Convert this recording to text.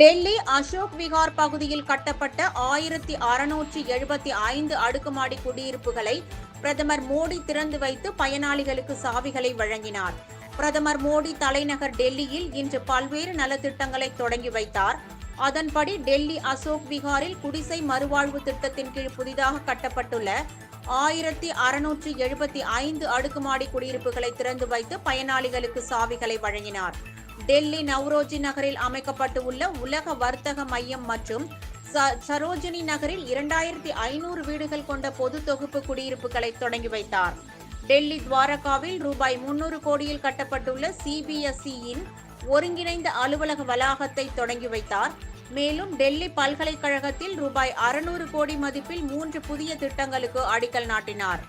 டெல்லி அசோக் விகார் பகுதியில் கட்டப்பட்ட ஆயிரத்தி அறுநூற்றி எழுபத்தி ஐந்து அடுக்குமாடி குடியிருப்புகளை பிரதமர் மோடி திறந்து வைத்து பயனாளிகளுக்கு சாவிகளை வழங்கினார். பிரதமர் மோடி தலைநகர் டெல்லியில் இன்று பல்வேறு நலத்திட்டங்களை தொடங்கி வைத்தார். அதன்படி டெல்லி அசோக் விகாரில் குடிசை மறுவாழ்வு திட்டத்தின் கீழ் புதிதாக கட்டப்பட்டுள்ள ஆயிரத்தி அறுநூற்றி எழுபத்தி ஐந்து அடுக்குமாடி குடியிருப்புகளை திறந்து வைத்து பயனாளிகளுக்கு சாவிகளை வழங்கினார். டெல்லி நவ்ரோஜி நகரில் அமைக்கப்பட்டு உள்ள உலக வர்த்தக மையம் மற்றும் ச- சரோஜினி நகரில் இரண்டாயிரத்தி ஐநூறு வீடுகள் கொண்ட பொது தொகுப்பு குடியிருப்புகளை தொடங்கி வைத்தார். டெல்லி துவாரகாவில் ரூபாய் முன்னூறு கோடியில் கட்டப்பட்டுள்ள சிபிஎஸ்இயின் ஒருங்கிணைந்த அலுவலக வளாகத்தை தொடங்கி வைத்தார். மேலும் டெல்லி பல்கலைக்கழகத்தில் ரூபாய் அறுநூறு கோடி மதிப்பில் மூன்று புதிய திட்டங்களுக்கு அடிக்கல் நாட்டினார்.